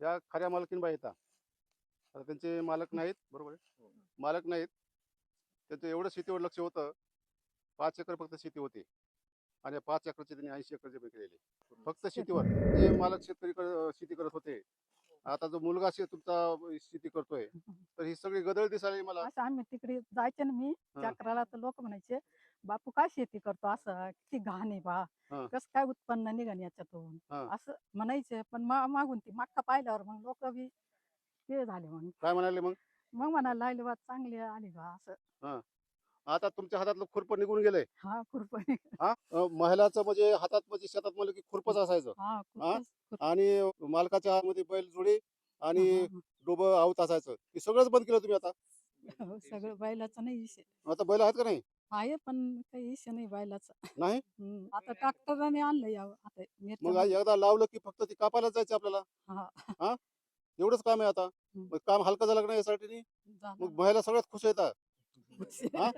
या खऱ्या मालकीनबाई येतात आता त्यांचे मालक नाहीत बरोबर आहे? मालक नाहीत. त्यांचं एवढं शेतीवर लक्ष होतं. पाच एकर फक्त शेती होती. आणि या पाच एकरचे त्यांनी ऐंशी एकर जमीन केलेली फक्त शेतीवर. जे मालक शेतकरी कर- शेती करत होते. आता जो मुलगा तुमचा शेती करतोय तर ही सगळी गदळ दिसायला मला. असं आम्ही तिकडे जायचे ना मी. हा. चक्राला तर लोक म्हणायचे बापू काय शेती करतो असं किती घाण आहे बा. हा. कसं काय उत्पन्न निघाण याच्यातून? हा. असं म्हणायचे पण मा- मागून ती मक्का पाहिल्यावर मग लोक बी ते झाले मग काय म्हणाले मग? मग म्हणायला लागले बा चांगली आली बा असं. आता तुमच्या हातातलं खुरप निघून गेलंय. हा खुरपणी हा? अं, महिलाचं म्हणजे हातात म्हणजे शेतात म्हणलं की खुरपच असायचं. हा खुरपीच- खुरपी. आणि मालकाच्या हातमध्ये बैल जोडी आणि हा, डोबं आवत असायचं. हे सगळंच बंद केलं तुम्ही आता. हा, हो, सगळं बैलाचं नाही आता बैल आहेत का नाही? आहे पण काही इशे नाही बैलाचं नाही? हम्म, आता ट्रॅक्टरने आणलं या आता मग एकदा लावलं की फक्त ती कापायला जायचं आपल्याला. हा. एवढंच काम आहे आता. मग काम हलकं झालं का नाही यासाठी झालं. मग महिला सगळ्यात खुश येतात. हा?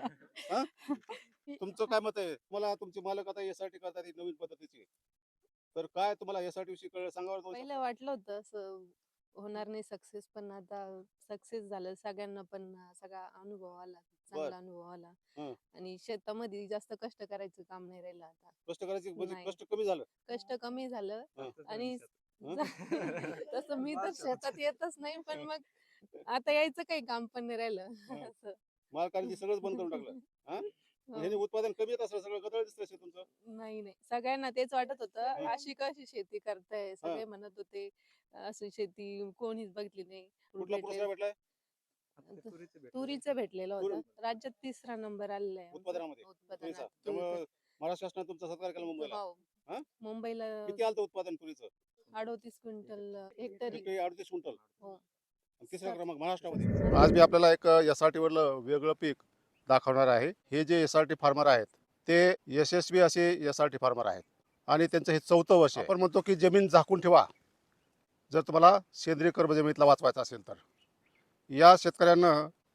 हा? तुमचं काय मत आहे? मला तुमचे मालक आता यासाठी करतात ही नवीन पद्धतीची. तर काय तुम्हाला यासाठी विषयी कळ सांगावं? पहिलं वाटलं होतं असं होणार नाही सक्सेस पण आता सक्सेस झालं. सगळ्यांना पण सगळा अनुभव आला. चांगला अनुभव आला हं. आणि शेतामध्ये जास्त कष्ट करायचं काम नाही राहिलं आता. कष्ट करायची म्हणजे नाही. कष्ट कमी झालं. कष्ट कमी झालं हं. आणि? तसं मी तर शेतात येतच नाही पण मग आता यायचं काही काम पण नाही राहिलं. हं. असं. मालकाने ते सगळंच बंद करून टाकलं. हो. ह्याने उत्पादन कमी येत असलं सगळं गदळ दिसतंय तुमचं? नाही नाही. सगळ्यांना तेच वाटत होतं हं. अशी कशी शेती करताय? सगळे म्हणत होते अशी शेती कोणीच बघितली नाही. कुठला पुरस्कार भेटलाय? तुरीचं भेटलेलं होतं. राज्यात तिसरा नंबर आलेला आहे. उत्पादनामध्ये. तुरीचा. उत्पादनात त्यामुळे महाराष्ट्र शासनाने तुमचा सत्कार केला मुंबईला. हो. हा? मुंबईला किती आलं उत्पादन तुरीचं? अडोतीस क्विंटल हेक्टरी अडतीस क्विंटल. हो. आणि तिसरा क्रमांक महाराष्ट्रामध्ये. आज आज मी आपल्याला एक एस आर वरलं वेगळं पीक दाखवणार आहे. हे जे एस आर टी फार्मर आहेत ते यशस्वी असे एस आर टी फार्मर आहेत. आणि त्यांचं हे चौथं वर्ष आहे. आपण म्हणतो की जमीन झाकून ठेवा. जर तुम्हाला सेंद्रिय कर्म जमिनीतला वाचवायचा असेल तर. या शेतकऱ्यांना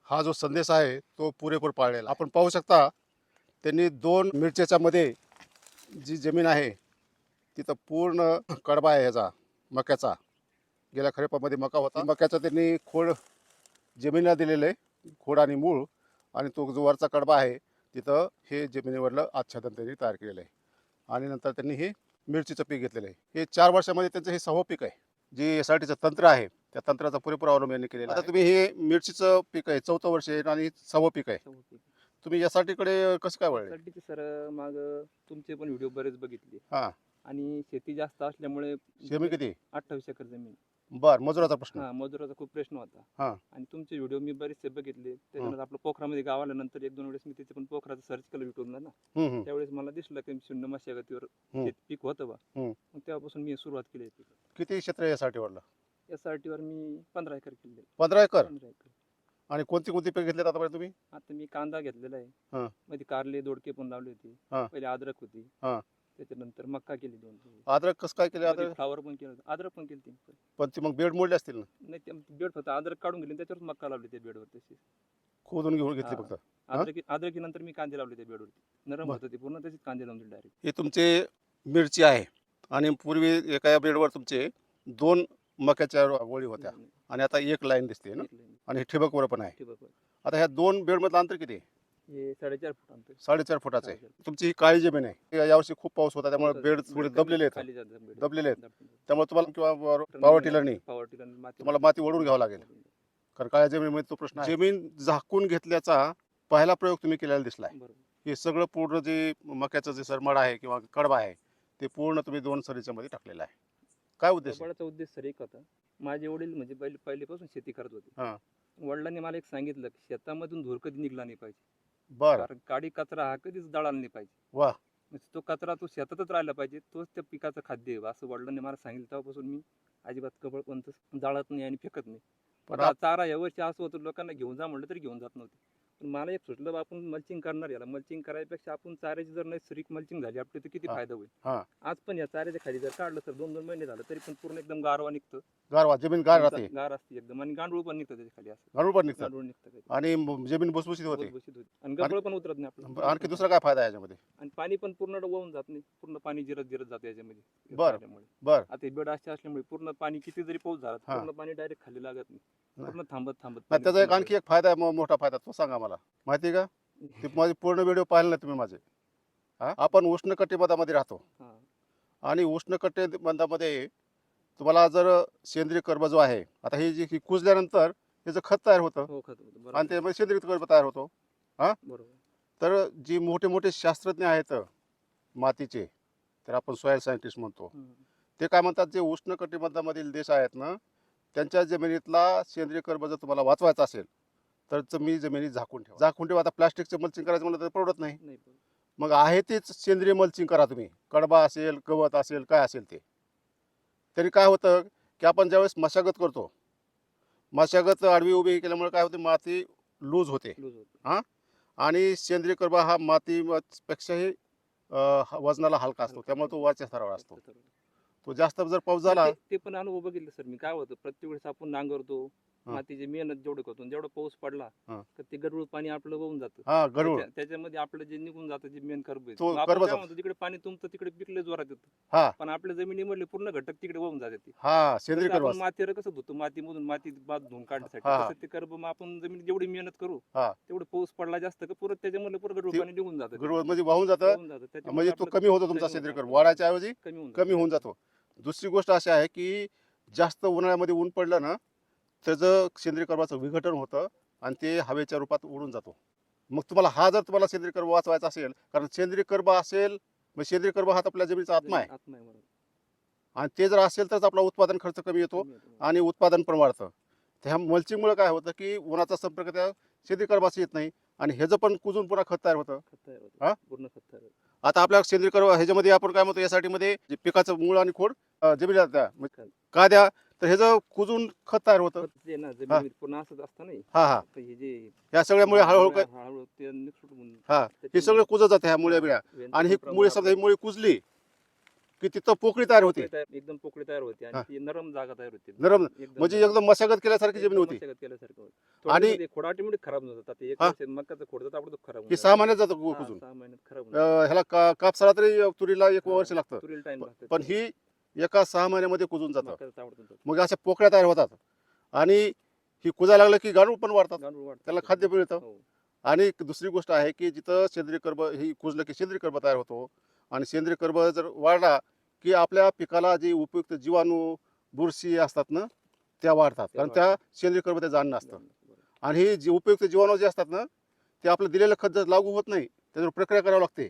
हा जो संदेश आहे तो पुरेपूर पाळलेला. आपण पाहू शकता त्यांनी दोन मिरचेच्यामध्ये जी जमीन आहे तिथं पूर्ण कडबा आहे ह्याचा मक्याचा. गेल्या खरेपामध्ये मका होता. मक्याचा त्यांनी खोड जमिनीला दिलेलं आहे खोड आणि मूळ. आणि तो जो वरचा कडबा आहे तिथं हे जमिनीवरलं आच्छादन त्यांनी तयार केलेलं आहे. आणि नंतर त्यांनी हे मिरचीचं पीक घेतलेलं आहे. हे चार वर्षामध्ये त्यांचं हे सहावं पीक आहे जे एस आर टीचं तंत्र आहे. त्या तंत्राचा पुरेपूर अवलंब यांनी केलेला आता तुम्ही हे मिरचीचं पीक आहे चौथं वर्ष आहे आणि सहावं पीक आहे. तुम्ही आर टीकडे कसं काय वळले? साठी सर माग तुमचे पण व्हिडिओ बरेच बघितले. हा. आणि शेती जास्त असल्यामुळे जमीन किती? अठ्ठावीस एकर जमीन. बर मजुराचा प्रश्न. हा मजुराचा खूप प्रश्न हा. होता आणि तुमचे व्हिडिओ मी बरेचसे बघितले. त्याच्यानंतर आपलं पोखरामध्ये गाव आल्यानंतर एक दोन वेळेस मी तिथे पण पोखराचं सर्च केलं युट्यूबला ना. हम्म, हम्म. त्यावेळेस मला दिसलं की शून्य मशागतीवर पीक होतं बा. हम्म. मग तेव्हापासून मी सुरुवात केली पीक किती क्षेत्र टी वरलं एस आर टीवर मी पंधरा एकर केले पंधरा एकर? पंधरा एकर. आणि कोणती कोणती पीक घेतलेत आतापर्यंत तुम्ही? आता मी कांदा घेतलेला हा. आहे मध्ये कारले दोडके पण लावले होते. हा. पहिले अद्रक होती. हा. त्याच्यानंतर मक्का केली दोन अद्रक कसं काय केलं? अद्रक? फ्लावर पण केलं होतं. अद्रक पण केली होती. पण ती मग बेड मोडले असतील ना? नाही ते बेड फक्त अद्रक काढून गेली त्याच्यावर मक्का लावली त्या बेडवर तशी. खोदून घेऊन घेतली हा. फक्त. हा? अद्रकी अद्रकीनंतर मी कांदे लावले त्या बेडवरती. नरम बर. होतं ते पूर्ण त्याचे कांदे लावून दिले डायरेक्ट हे तुमचे मिरची आहे. आणि पूर्वी एका बेडवर तुमचे दोन मक्याच्या गोळी होत्या. आणि आता एक लाईन दिसते ना? आणि हे ठिबकवर पण आहे. आता ह्या दोन बेडमधलं अंतर किती आहे? हे साडेचार फूट अंतर. साडेचार फुटाचं आहे. तुमची ही काळी जमीन आहे. या- यावर्षी खूप पाऊस होता त्यामुळे बेड. थोडे दबलेले आहेत. खाली जातं बेड. दबलेले आहेत. त्यामुळे तुम्हाला किंवा पॉवर टिलरनी टिलरनी माती तुम्हाला माती ओढून घ्यावं लागेल. कारण काळ्या जमिनीमध्ये तो प्रश्न आहे. जमीन झाकून घेतल्याचा पहिला प्रयोग तुम्ही केलेला दिसलाय. बरोबर. हे सगळं पूर्ण जे मक्याचं जे सरमाड आहे किंवा कडबा आहे ते पूर्ण तुम्ही दोन सरीच्या मध्ये टाकलेलं आहे. काय उद्देश? कपाळाचा उद्देश सर एक होता. माझे वडील म्हणजे पहिले पहिलेपासून शेती करत हा. होते वडिलांनी मला एक सांगितलं की शेतामधून धूर कधी निघला नाही पाहिजे. बरं. कारण काडी कचरा हा कधीच जळाला नाही पाहिजे. वा. म्हणजे तो कचरा तो शेतातच राहिला पाहिजे तोच त्या पिकाचं खाद्य आहे. असं वडिलांनी मला सांगितलं. तेव्हापासून मी अजिबात कबळ कोणतं जाळत नाही आणि फेकत नाही. पण आज चारा या वर्षी असं होतं लोकांना घेऊन जा म्हणलं तरी घेऊन जात नव्हते. पण मला एक सुचलं बा, आपण मल्चिंग करणार याला. मल्चिंग करायपेक्षा आपण चाऱ्याची जर नैसर्गिक मल्चिंग झाली आपली तर किती हा. फायदा होईल? हा. आज पण या चाऱ्याच्या खाली जर काढलं तर दोन दोन महिने झालं तरी पण पूर्ण एकदम गारवा निघतं. गारवा जमीन गार राहते. गार असते एकदम. आणि गांडूळ पण निघतं त्याच्याखाली असं. गाडूळ पण निघतं. गांडूळ निघतं त्याच्यात. आणि म- जमीन भुसभुशीत होते. भुसभुशीत होते. आणि गबळ पण उतरत नाही आपलं. आणखी दुसरा काय फायदा आहे याच्यामध्ये? आणि पाणी पण पूर्ण वाहून जात नाही. पूर्ण पाणी जिरत जिरत जातं याच्यामध्ये. बरं. बर. आता हे बेड असे असल्यामुळे पूर्ण पाणी किती जरी पाऊस झाला हा. पूर्ण पाणी डायरेक्ट खाली लागत नाही. पूर्ण थांबत थांबत. नाही त्याचा एक आणखी एक फायदा आहे मो- मोठा फायदा तो सांगा मला. माहिती आहे का? ते माझे पूर्ण व्हिडिओ पाहिले नाही तुम्ही माझे. हा? आपण उष्ण कटिबंधामध्ये राहतो. हा. आणि उष्ण कटिबंधामध्ये तुम्हाला जर सेंद्रिय कर्ब जो आहे आता हे जे ही कुजल्यानंतर त्याचं खत तयार होतं हो खत होतं. बरोबर. आणि त्यामध्ये सेंद्रिय कर्ब तयार होतो. बरोबर. तर जी मोठे मोठे शास्त्रज्ञ आहेत मातीचे तर आपण सॉयल सायंटिस्ट म्हणतो. हम्म. ते काय म्हणतात जे उष्ण कटिबंधामधील देश आहेत ना त्यांच्या जमिनीतला सेंद्रिय कर्ब जर तुम्हाला वाचवायचा असेल तर तुम्ही जमिनीत झाकून ठेवा. झाकून ठेवा आता प्लास्टिकचं मल्चिंग करायचं म्हणलं तर परवडत नाही. मग आहे तेच सेंद्रिय मल्चिंग करा तुम्ही. कडबा असेल गवत असेल काय असेल ते. तरी काय होतं की आपण ज्यावेळेस मशागत करतो मशागत आडवी उभी केल्यामुळे काय होते माती लूज होते. होतं. आणि सेंद्रिय कर्ब हा मातीपेक्षाही ह- वजनाला हलका असतो. त्यामुळे तो वरच्या स्तरावर असतो. तो जास्त जर पाऊस झाला ते- ते पण अनुभव बघितले सर मी काय होतं प्रत्येक वेळेस आपण नांगरतो हा. मातीची मेहनत जेवढं करतो जेवढा पाऊस पडला हा. तर ते गडूळ पाणी आपलं वाहून जातं हा त्याच्या- त्याच्यामध्ये आपलं जे निघून जातं जे मेन कर्ब आहे, तो मग आपण कर्बच काय म्हणतो तिकडे पाणी तुमचं तिकडे पिकले जोरात येतं हा पण आपल्या जमिनीमधले पूर्ण घटक तिकडे वाहून जातात ते. हा सेंद्रिय मातीवर कसं धुतो मातीमधून माती बाद धुवून काढण्यासाठी हा. तसं ते कर्ब मग आपण जमिनीत जेवढी मेहनत करू हा. तेवढं पाऊस पडला जास्त का परत त्याच्यामधलं परत गडूळ ते पाणी निघून जातं. गरुड म्हणजे वाहून जातं वाहून जातं. त्याच्यामुळे म्हणजे तो आपलं कमी होतो तुमचा सेंद्रिय आपलं. वाढायच्या ऐवजी कमी होऊन कमी होऊन जातो दुसरी गोष्ट अशी आहे की जास्त उन्हाळ्यामध्ये ऊन पडलं ना त्याचं सेंद्रिय कर्बाचं विघटन होतं आणि ते हवेच्या रूपात उडून जातो मग तुम्हाला हा जर तुम्हाला सेंद्रिय कर्ब वाचवायचा असेल कारण सेंद्रिय कर्ब असेल मग सेंद्रिय कर्ब हा आपल्या जमिनीचा आत्मा आहे. आणि ते जर असेल तरच आपला उत्पादन खर्च कमी येतो. आणि उत्पादन पण वाढतं त्या मल्चिंगमुळे काय होतं की उन्हाचा संपर्क त्या सेंद्रिय कर्बाशी येत नाही आणि ह्याचं पण कुजून पुन्हा खत तयार होतं हा? पूर्ण खत तयार होतं. आता आपल्या सेंद्रिय ह्याच्यामध्ये आपण काय म्हणतो यासाठी मध्ये पिकाचं मूळ आणि खोड द्या म्हणजे का द्या? तर ह्याचं कुजून खत तयार होतं. पूर्ण असतं नाही. हा हा. हे जे या सगळ्यामुळे हळूहळू काय हा, हे सगळं कुजत जाते ह्या मुळे बिळ्या. आणि ही मुळे समजा ही मुळे कुजली की तिथं पोकळी तयार होते एकदम पोकळी तयार होते. आणि ती नरम जागा तयार होते नरम म्हणजे. एकदम मशागत केल्यासारखी जमीन होती मशागत केल्यासारखं होतं. आणि- थोड्यामध्ये खोड ऑटोमॅटिक खराब जातात ते एक. वर्ष मकाचं खोड जातं आपलं खराब की. सहा महिन्यात जातं कुजून सहा महिन्यात खराब ह्याला कापसाला तरी तुरीला एक वर्ष लागतं तुरीला टाइम लागतो पण ही एका सहा महिन्यामध्ये कुजून जातं. मग अशा पोकळ्या तयार होतात आणि ही कुजायला लागलं की गांडूळ पण वाढतात. त्याला खाद्य मिळतं हो. आणि दुसरी गोष्ट आहे की जिथं सेंद्रिय कर्ब ही कुजलं की सेंद्रिय कर्ब तयार होतो आणि सेंद्रिय कर्ब जर वाढला की आपल्या पिकाला जी उपयुक्त जीवाणू बुरशी असतात ना त्या वाढतात. कारण त्या सेंद्रिय कर्ब त्याचं अन्न असतं. आणि ही जी उपयुक्त जीवाणू जे असतात ना ते आपलं दिलेलं खत जर लागू होत नाही त्याच्यावर प्रक्रिया करावी लागते.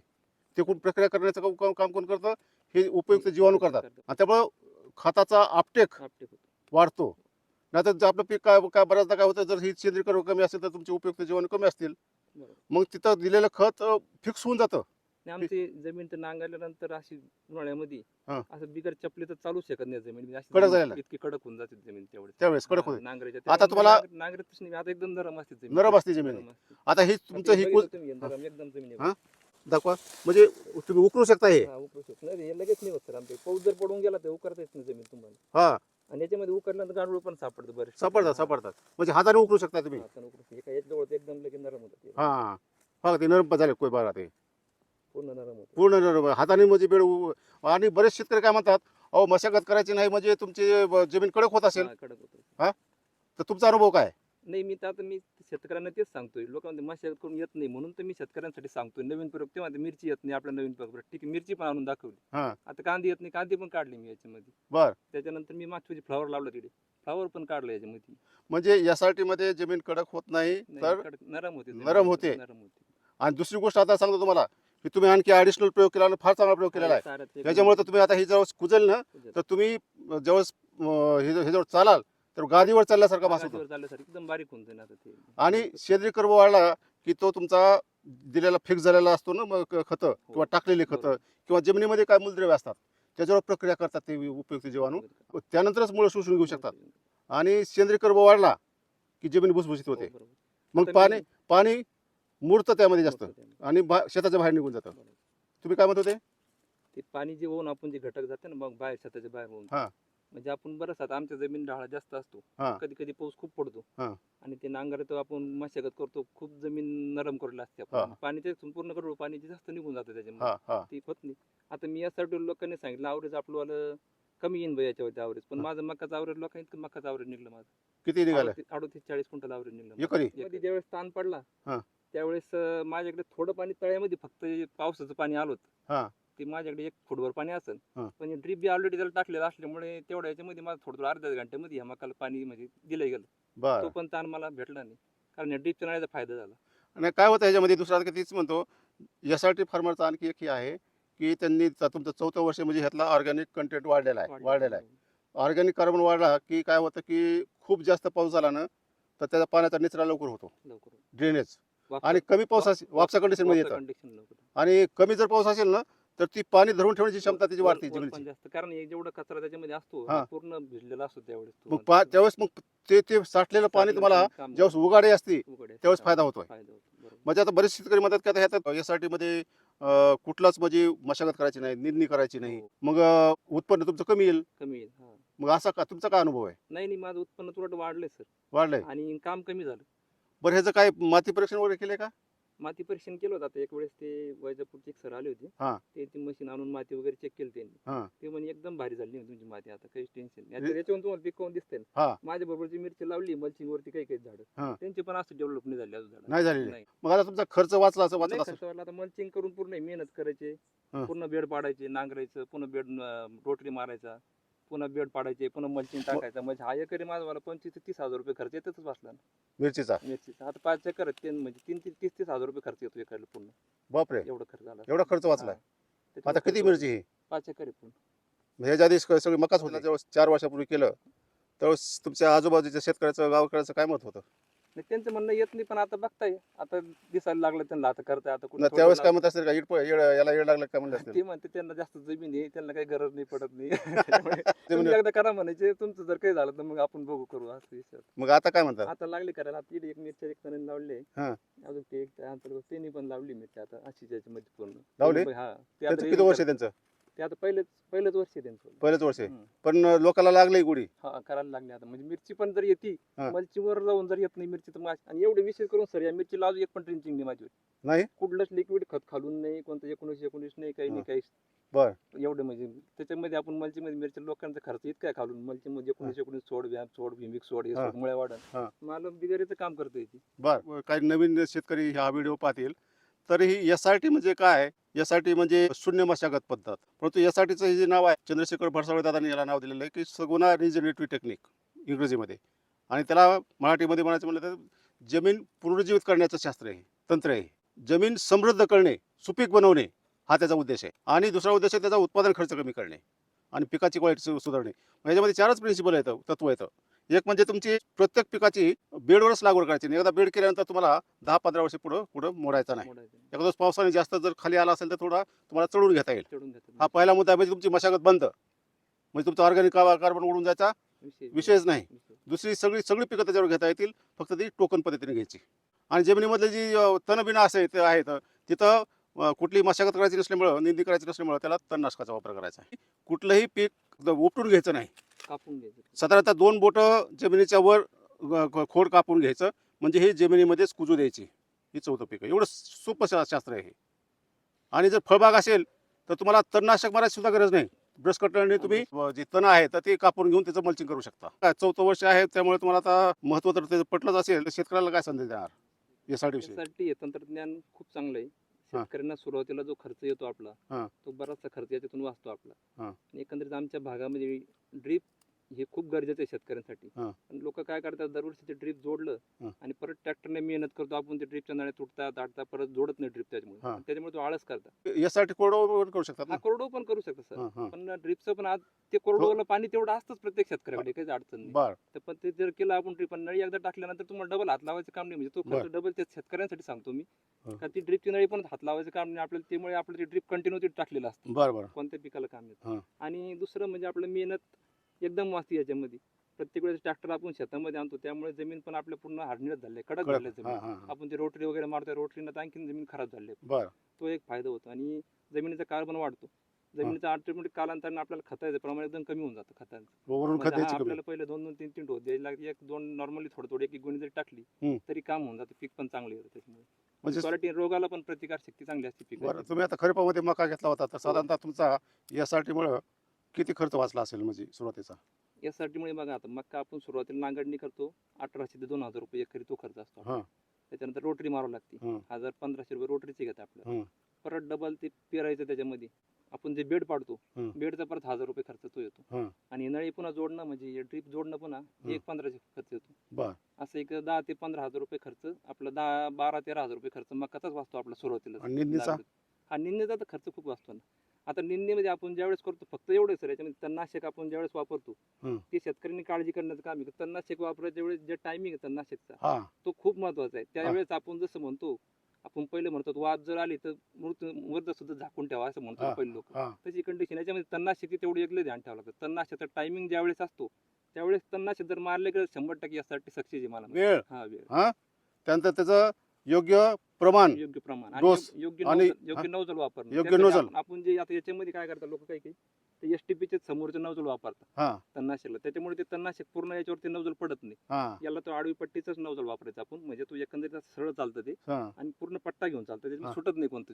ते कोण प्रक्रिया करण्याचं काम- कोण करतं? हे उपयुक्त जीवाणू करतात. आणि त्यामुळं खताचा आपटेक. वाढतो. नाहीतर जर आपलं पीक काय काय बऱ्याचदा काय होतं जर ही सेंद्रिय कर्ब कमी असेल तर तुमचे उपयुक्त जीवाणू कमी असतील. मग तिथं दिलेलं खत फिक्स होऊन जातं. आणि आमची जमीन तर नांगरल्यानंतर अशी उन्हाळ्यामध्ये हा. असं बिगर चपली तर चालूच शकत नाही जमीन. म्हणजे अशी कडक जमीन. इतकी कडक होऊन जाते जमीन तेवढी त्यावेळेस कडक होते. नांगराच्या आता तुम्हाला- नांगर- नांगरतच नाही आता एकदम नरम असते जमीन. नरम असते जमीन. नरम असते. आता ही तुमचं आता ही हे कुज बघितलं तुम्ही, नरम एकदम जमीन आहे. हा? दाखवा. म्हणजे तुम्ही उकरू शकता हे. हा, उकळू शकतो. नाही, हे लगेच नाही होत सर आमचे. पाऊस जर पडून गेला तर उकरता येत नाही जमीन तुम्हाला. हा. आणि याच्यामध्ये उकरल्यानंतर गांडूळ पण सापडतं बरेच सापडतात सापडतात. म्हणजे हाताने उकरू शकता तुम्ही. जवळ एकदम लगेच नरम होतं ते. हा. ते नरम झाले. कोय बघा ते. पूर्ण नरम होतं. पूर्ण नरम हाताने म्हणजे बेड उ- आणि बरेच शेतकरी काय म्हणतात अहो मशागत करायची नाही म्हणजे तुमची ब- जमीन कडक होत असेल. हा, कडक होतं. तर तुमचा अनुभव काय? नाही मी तर आता मी शेतकऱ्यांना तेच सांगतोय. लोकांमध्ये मशागत करून येत नाही म्हणून तर मी शेतकऱ्यांसाठी सांगतोय. नवीन प्रयोग तेव्हा मिरची येत नाही आपल्या नवीन प्रयोग. ठीक आहे मिरची पण आणून दाखवली. हा. आता कांदी येत नाही कांदी पण काढली मी याच्यामध्ये. बर. त्याच्यानंतर मी मागच्या फ्लावर लावलं तिथे फ्लावर पण काढलं याच्यामध्ये. म्हणजे एसआरटी मध्ये जमीन कडक होत नाही नाही, तर कडक- नरम होते. नरम होते. नरम होते. आणि दुसरी गोष्ट आता सांगतो तुम्हाला की तुम्ही आणखी ऍडिशनल प्रयोग केला आणि फार चांगला प्रयोग केलेला आहे. त्याच्यामुळे तर तुम्ही आता ही जवळ कुजल ना. तर तुम्ही ज्यावेळेस अं, हे हे जवळ चालाल तर गादीवर चालल्यासारखा भास होतो. गादीवर चालल्यासारखं एकदम बारीक होऊन जाईल आता ते. आणि सेंद्रिय कर्ब वाढला की तो तुमचा दिलेला फिक्स झालेला असतो ना मग खतं किंवा टाकलेली खतं. किंवा जमिनीमध्ये काय मूलद्रव्य असतात त्याच्यावर प्रक्रिया करतात ते उपयुक्त जीवाणू. त्यानंतरच मुळे शोषून घेऊ शकतात. आणि सेंद्रिय कर्ब वाढला की जमीन भुसभुशीत होते. हो. मग पाणी पाणी मुरतं त्यामध्ये जास्त. आणि बा- शेताच्या बाहेर निघून जातं बरोबर. तुम्ही काय म्हणत होते ते पाणी जे होऊन आपण जे घटक जाते ना मग बाहेर शेताच्या बाहेर होऊन हा. म्हणजे आपण बरंच आता आमच्या जमीन ढाळा जास्त असतो. कधी कधी पाऊस खूप पडतो हा. आणि ते नांगरतो आपण मशागत करतो खूप जमीन नरम करेल असते हा. पाणी ते पूर्ण करू पाणी जे जास्त निघून जातं त्याच्यामध्ये हा हा ती होत नाही आता मी यासाठी लोकांनी सांगितलं आवरेज आपलं कमी येईन बाई याच्यावरती आवरेज पण हा. माझं मकाचं आवरेज लोकांनी इतकं मकाचं आवरेज निघलं माझं किती निघालं अडोतीस अडोतीस चाळीस क्विंटल आवरेज निघलं माझं. एकरी मध्ये ज्यावेळेस ताण पडला हा. त्यावेळेस अं, माझ्याकडे थोडं पाणी तळ्यामध्ये फक्त पावसाचं पाणी आलं होतं. ते माझ्याकडे एक फुटभर पाणी असेल हा. पण ड्रीप बी ऑलरेडी त्याला टाकलेलं असल्यामुळे तेवढ्या याच्यामध्ये माझं थोडं थोडं अर्ध्या घंट्यामध्ये ह्या मकाला पाणी म्हणजे दिलं गेलं. बर. तो पण ताण मला भेटला नाही. कारण या ड्रीपच्या नाळ्याचा फायदा झाला. आणि काय होतं ह्याच्यामध्ये दुसरा तीच म्हणतो यासाठी फार्मरचा आणखी एक हे आहे की त्यांनी च- तुमचं चौथं वर्ष म्हणजे ह्यातला ऑर्गॅनिक कंटेंट वाढलेला आहे वाढलेला आहे. ऑर्गॅनिक कार्बन वाढला की काय होतं की खूप जास्त पाऊस झाला ना तर त्याचा पाण्याचा निचरा लवकर होतो. लवकर ड्रेनेज आणि कमी पाऊस असेल वापसा कंडिशनमध्ये वापसा येतं. condition लवकर. आणि कमी जर पाऊस असेल ना तर ती पाणी धरून ठेवण्याची क्षमता त्याची वाढते जमिनीची. जास्त. कारण हे जेवढा कचरा त्याच्यामध्ये असतो हा. पूर्ण भिजलेला असतो त्यावेळेस मग पा त्यावेळेस मग ते ते साठलेलं पाणी तुम्हाला ज्यावेळेस उगाडे असते उघड. त्यावेळेस फायदा होतोय. फायदा होतो. बरोबर. म्हणजे आता बरेच शेतकरी म्हणतात की आता ह्याच्यात यासाठी मध्ये अं, कुठलाच म्हणजे मशागत करायची नाही निंदणी करायची नाही. हो, मग अं, उत्पन्न तुमचं कमी येईल. कमी येईल हा. मग असा का तुमचा काय अनुभव आहे? नाही नाही माझं उत्पन्न तुरंत वाढलंय सर. वाढलंय? आणि काम कमी झालं. बरं ह्याचं काय माती परीक्षण वगैरे केलंय का? माती परीक्षण केलं होतं. आता एक वेळेस ते वैजापूरचे एक सर आले होते. हा. ते ती मशीन आणून माती वगैरे चेक केली हा. त्यांनी ते म्हणे एकदम भारी झाली म्हणे तुमची माती. आता काहीच टेन्शन नाही. आता याच्यावरून तुम्हाला पिकवून दिसते हा. ना माझ्या बरोबरची मिरची लावली मल्चिंग वरती काही काही हा. झाडं त्यांची पण असं डेव्हलप नाही झाली अजून झाडं. नाही झालेली. नाही. मग आता तुमचा खर्च वाचला असं वाचला नाही असं? खर्च वाढला. आता मल्चिंग करून पूर्ण मेहनत करायचे. हा. पूर्ण बेड पाडायचे नांगरायचं पुन्हा बेड रोटरी मारायचा. पुन्हा बेड पाडायचे पुन्हा मल्चिंग टाकायचा. म्हणजे हा एकरी माझा मला पंचवीस ते तीस हजार रुपये खर्च येतच वाचला ना. मिरचीचा? मिरचीचा. आता पाच एकर आहेत, ते म्हणजे तीन तीन तीस तीस हजार रुपये खर्च येतो एकरला पूर्ण. बापरे. एवढा खर्च झाला. एवढा खर्च वाचलाय. त्याच्यामुळे आता किती खर्च मिरची ही? पाच एकर आहे पूर्ण. म्हणजे ह्याच्या आधी स- सगळी मकाच होती. जेव्हा चार वर्षापूर्वी केलं त्यावेळेस तुमच्या आजूबाजूच्या शेतकऱ्याचं गावकऱ्याचं काय मत होतं? नाही त्यांचं म्हणणं येत नाही पण आता बघताय. आता दिसायला लागलं त्यांना आता करताय आता कुठं त्यावेळेस काय म्हणत असेल का? याला येड लागलं काय म्हणलं असेल ते म्हणते त्यांना जास्त जमीन आहे त्यांना काही गरज नाही पडत नाही. तुम्ही एकदा करा म्हणायचे तुमचं जर काही झालं तर मग आपण बघू करू असं विषय मग आता काय म्हणतात आता लागले करायला आता एक मिरच्या एक जणांनी लावले. हा. अजून ते एक अंतर्गत त्यांनी पण लावली मिरची आता अशी त्याच्यामध्ये पूर्ण. लावली? हा. किती वर्ष त्यांचं? ते आता पहिलेच पहिलेच वर्ष आहे त्यांचं. पहिलेच वर्ष आहे. हम्म. पण लोकांना लागलंय गुढी. हा करायला लागले आता. म्हणजे मिरची पण जर येते हा. मल्चीवर जाऊन जर येत नाही मिरची तर आणि एवढे विशेष करून सर या मिरची लावू एक पण ट्रिंचिंग नाही माझी. नाही? कुठलंच लिक्विड खत खालून नाही कोणतं एकोणीस एकोणीस नाही काही नाही हा. काही बर. एवढं म्हणजे त्याच्यामध्ये आपण मल्ची मध्ये मिरची लोकांचा खर्च इतका आहे खालून. मल्ची मध्ये एकोणीस एकोणीस सोड व्याप सोड भीमिक सोड हे हा. सोड मुळ्या वाढन. हा. मला बिगारीचं काम करता येते बर. काही नवीन शेतकरी हा व्हिडिओ पाहतील. तरीही एस आर टी म्हणजे काय एस आर टी म्हणजे शून्य मशागत पद्धत. परंतु एस आर टीचं हे जे नाव आहे चंद्रशेखर भरसावळे दादांनी याला नाव दिलेलं आहे की सगुणा रिजनेटिव्ह टेक्निक इंग्रजीमध्ये. आणि त्याला मराठीमध्ये म्हणायचं म्हणलं तर जमीन पुनरुज्जीवित करण्याचं शास्त्र आहे तंत्र आहे. जमीन समृद्ध करणे सुपीक बनवणे हा त्याचा उद्देश आहे. आणि दुसरा उद्देश आहे त्याचा उत्पादन खर्च कमी करणे आणि पिकाची क्वालिटी सुधारणे. याच्यामध्ये चारच प्रिन्सिपल येतं तत्व येतं एक म्हणजे तुमची प्रत्येक पिकाची बेडवरच लागवड करायची आणि एकदा बेड केल्यानंतर तुम्हाला दहा पंधरा वर्ष पुढं पुढं मोडायचा नाही. एखाद्या पावसाने जास्त जर खाली आला असेल तर थोडा तुम्हाला चढून घेता येईल. हा पहिला मुद्दा म्हणजे तुमची मशागत बंद. म्हणजे तुमचा ऑर्गॅनिक कार्बन उडून जायचा विषयच नाही. दुसरी सगळी सगळी पिकं त्याच्यावर घेता येतील. फक्त ती टोकन पद्धतीने घ्यायची. आणि जमिनीमधले जी तणबिणं असे ते आहेत तिथं कुठली मशागत करायची नसल्यामुळं निंदी करायची नसल्यामुळं त्याला तणनाशकाचा वापर करायचा आहे. कुठलंही पीक उपटून घ्यायचं नाही. कापून घ्यायचं. साधारणतः दोन बोटं जमिनीच्या वर खोड कापून घ्यायचं. म्हणजे हे जमिनीमध्येच कुजू द्यायची. ही चौथं पीक आहे. एवढं सोपं शा- शास्त्र आहे हे. आणि जर फळबाग असेल तर तुम्हाला तणनाशक मारायची सुद्धा गरज नाही. ब्रश कटरने तुम्ही अ, जी तण आहे तर ते कापून घेऊन त्याचं मल्चिंग करू शकता. काय चौथं वर्ष आहे त्यामुळे तुम्हाला आता महत्त्व तर त्याचं पटलंच असेल तर शेतकऱ्याला काय संदेश देणार? यासाठी विषयी. त्यासाठी हे तंत्रज्ञान खूप चांगलं आहे. हा. शेतकऱ्यांना सुरुवातीला जो खर्च येतो. आपला तो बराचसा खर्च याच्यातून वाचतो आपला हा. आणि एकंदरीत आमच्या भागामध्ये ड्रीप हे खूप गरजेचं आहे शेतकऱ्यांसाठी. हा. लोक काय करतात दरवर्षी ते ड्रीप जोडलं हा. आणि परत ट्रॅक्टरने मेहनत करतो आपण ते ड्रीपच्या नळ्या तुटतात दाटतात परत जोडत नाही ड्रीप त्याच्यामुळे. हा. आणि त्याच्यामुळे तो आळस करतात. यासाठी कोरडवाहू करू शकतात ना? हा कोरडो पण करू शकतात सर. हां हां. पण ड्रीपचं पण आज ते कोरडोला पाणी तेवढं असतंच प्रत्येक शेतकऱ्याकडे काही अडचण नाही. बर. तर पण ते जर केलं आपण ड्रीप नळी एकदा टाकल्यानंतर तुम्हाला डबल हात लावायचं काम नाही. म्हणजे तो खर्च डबल ते शेतकऱ्यांसाठी सांगतो मी. हा. का ती ड्रीपची नळी पण हात लावायचं काम नाही. आपल्याला त्यामुळे आपलं ते ड्रीप कंटिन्यू टाकलेलं असतं. बर बर. कोणत्या पिकाला काम हा. येतं आणि दुसरं म्हणजे आपलं मेहनत एकदम वाचते याच्यामध्ये. प्रत्येक वेळेस ट्रॅक्टर आपण शेतामध्ये आणतो त्यामुळे जमीन पण आपल्या पूर्ण हाडणीच झाले कडक कडक. झाले हा, जमीन हा. आपण ते रोटरी वगैरे मारतो रोटरीनं तर आणखीन जमीन खराब झाली आहे. बरं. तो एक फायदा होतो आणि जमिनीचा कार्बन वाढतो. जमिनीचा ऑटोमॅटिक कालांतराने आपल्याला खताचं प्रमाण एकदम कमी होऊन जातं खतांचं. वरून म्हणजे खत हा द्यायची कमी. आपल्याला पहिले दोन दोन तीन तीन डोस द्यायला लागते. एक दोन नॉर्मली थोडं थोडं एक एक गुणी जरी टाकली. तरी काम होऊन जातं. पीक पण चांगलं येतं त्याच्यामुळे. म्हणजे क्वालिटी रोगाला पण प्रतिकार शक्ती चांगली असते पीक तुम्ही आता खरीपामध्ये मका घेतला होता तर साधारणतः तुमचा यासाठी मुळे किती खर्च वाचला असेल म्हणजे सुरुवातीचा यासाठी मुळे बघा आता मक्का आपण सुरुवातीला नांगरणी करतो अठराशे ते दोन हजार रुपये एकरी तो खर्च असतो हा. त्याच्यानंतर रोटरी मारावं लागते हं. हजार पंधराशे रुपये रोटरीचे घेते आपल्याला हं. परत डबल ते पेरायचं त्याच्यामध्ये आपण जे बेड पाडतो हं. बेडचा परत हजार रुपये खर्च तो येतो. आणि नळी पुन्हा जोडणं म्हणजे ड्रीप जोडणं पुन्हा हं. एक पंधराशे खर्च येतो बरं असं एक दहा ते पंधरा हजार रुपये खर्च आपला दहा बारा तेरा हजार रुपये खर्च मक्काचाच वाचतो आपला सुरुवातीला आणि निंदीचा? लागवड. हा निंदीचा तर खर्च खूप वाचतो ना आता निंदीमध्ये आपण ज्यावेळेस करतो फक्त एवढं सर याच्यामध्ये तणनाशक आपण ज्यावेळेस वापरतो. ते शेतकऱ्यांनी काळजी करण्याचं काम आहे. तणनाशक वापरायच्या वेळेस जे टायमिंग आहे तणनाशकचा हा. तो खूप महत्त्वाचा आहे. त्यावेळेस आपण जसं म्हणतो आपण पहिले म्हणतो वाद जर आली तर मृत मृत सुद्धा झाकून ठेवा असं म्हणतो पहिले लोक. तशी कंडिशन याच्यामध्ये तणनाशक तेवढी एकले ध्यान ठेवावं लागतं. तणनाशकचा टायमिंग ज्यावेळेस असतो त्यावेळेस तणनाशक जर मारले की शंभर टक्के यासाठी सक्सेस आहे मला वेळ. हा वेळ. हा? त्यानंतर त्याचं योग्य प्रमाण योग्य प्रमाण डोस आणि योग्य आणि- नौजल- योग्य नौजल वापरणं योग्य त्यासाठी नौजल. आपण- आपण जे आता याच्यामध्ये काय करतात लोक काही काही ते एसटीपीचे समोरचे नौजल वापरतात. तणनाशकला त्याच्यामुळे ते तणनाशक पूर्ण याच्यावरती नौजल पडत नाही. याला तो आडवी पट्टीचाच नौजल वापरायचा आपण. म्हणजे तो एकंदरीत सरळ चालतं ते. हा. आणि पूर्ण पट्टा घेऊन चालतं. त्याच्यामुळे. सुटत नाही कोणतं.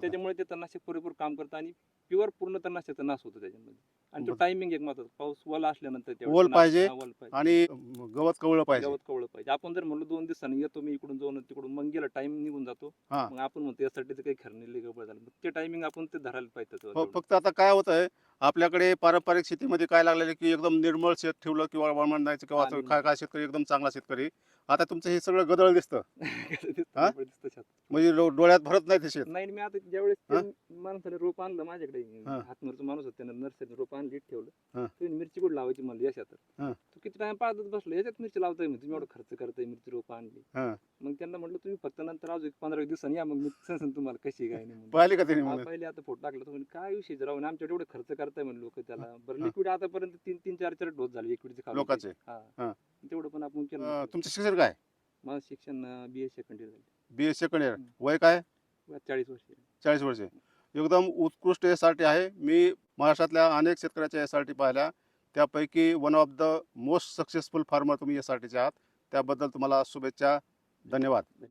त्याच्यामुळे ते तणनाशक पुरेपूर काम करतं आणि प्युअर पूर्ण तणनाशकचा नाश होतो त्याच्यामध्ये. आणि तो. टायमिंग एक महत्त्वाचा पाऊस ओला असल्यानंतर नाश- पाहिजे आणि गवत कवळं पाहिजे. गवत कवळं पाहिजे. आपण जर म्हणलो दोन दिवसांनी येतो मी इकडून जाऊन तिकडून मग गेला टाइम निघून जातो. मग आपण म्हणतो यासाठी काही खरं नाही गबळ झालं. ते टायमिंग आपण ते धरायला पाहिजे हो. फक्त आता काय होत आहे आपल्याकडे पारंपरिक शेतीमध्ये काय लागलेलं की एकदम निर्मळ शेत ठेवलं किंवा वळमण नाही किंवा. काय काय शेतकरी एकदम चांगला शेतकरी आता तुमचं हे सगळं गदळ दिसतं हा? म्हणजे डो- डोळ्यात भरत नाही ते शेत नाही मी आता ज्यावेळेस हा? ते माणसाने रोप आणलं माझ्याकडे हा. हातमरचं माणूस होता त्यानं नर्सरी रोप आणली हा. ठेवलं तुम्ही मिरची कुठं लावायची म्हणली या शेतात हा. तू किती टाइम पाहतच बसलो याच्यात मिरची लावताय मी तुम्ही एवढं खर्च करताय मिरची रोप आणली हा. मग त्यांना म्हटलं तुम्ही फक्त नंतर अजून एक पंधरा एक दिवसांनी या मग मी सांगेन तुम्हाला कशी काय नाही म्हणून. पाहिली का त्यांनी हा, म्हणून पहिले आता फोटो टाकला तुम्ही काय विषय राहून आमच्याकडे एवढे खर्च करताय म्हणून लोक त्याला बरं हा. लिक्विड आतापर्यंत तीन तीन चार चार डोस झाले लिक्विडचे लोकांचे? हा हा. तेवढं पण आपण केलं अं. तुमचं शिक्षण काय? माझं शिक्षण बी ए सेकंड इयर झाले. B S second year. वय काय? चाळीस वर्ष. चाळीस वर्षे. एकदम उत्कृष्ट एस आर टी आहे. मी महाराष्ट्रातल्या अनेक शेतकऱ्याच्या एस आर टी पाहिल्या. त्यापैकी one of the most successful farmer तुम्ही एस आर टीचे आहात. त्याबद्दल तुम्हाला शुभेच्छा. धन्यवाद.